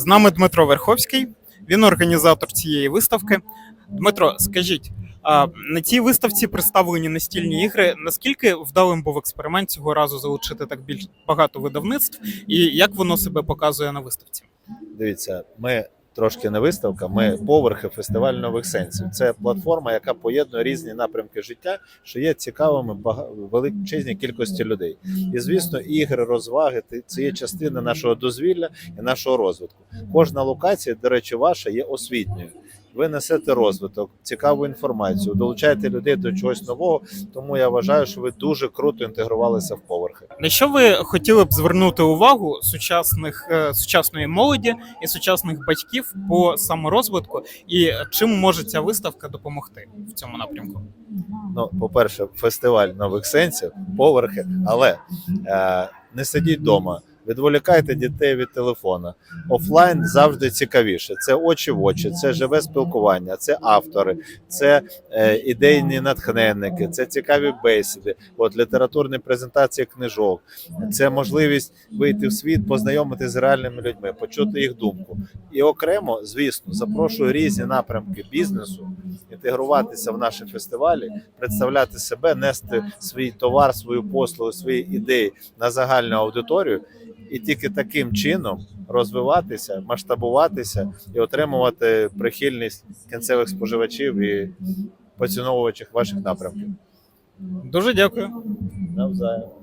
З нами Дмитро Верховський, він організатор цієї виставки. Дмитро, скажіть, а на цій виставці представлені настільні ігри. Наскільки вдалим був експеримент цього разу залучити так більш багато видавництв, і як воно себе показує на виставці? Дивіться, ми трошки не виставка, ми поверхи фестиваль нових сенсів. Це платформа, яка поєднує різні напрямки життя, що є цікавими величезній кількості людей. І звісно, ігри, розваги це є частина нашого дозвілля і нашого розвитку. Кожна локація, до речі, ваша є освітньою. Ви несете розвиток, цікаву інформацію, долучаєте людей до чогось нового. Тому я вважаю, що ви дуже круто інтегрувалися в поверхи. На що ви хотіли б звернути увагу сучасних е, сучасної молоді і сучасних батьків по саморозвитку, і чим може ця виставка допомогти в цьому напрямку? Ну, по-перше, фестиваль нових сенсів, поверхи, але е, не сидіть вдома. Відволікайте дітей від телефона. Офлайн завжди цікавіше. Це очі в очі, це живе спілкування, це автори, це е, ідейні натхненники, це цікаві бесіди, от літературні презентації книжок, це можливість вийти в світ, познайомитися з реальними людьми, почути їх думку. І окремо, звісно, запрошую різні напрямки бізнесу інтегруватися в наші фестивалі, представляти себе, нести свій товар, свою послугу, свої ідеї на загальну аудиторію, і тільки таким чином розвиватися, масштабуватися і отримувати прихильність кінцевих споживачів і поціновувачів ваших напрямків. Дуже дякую. Навзаєм.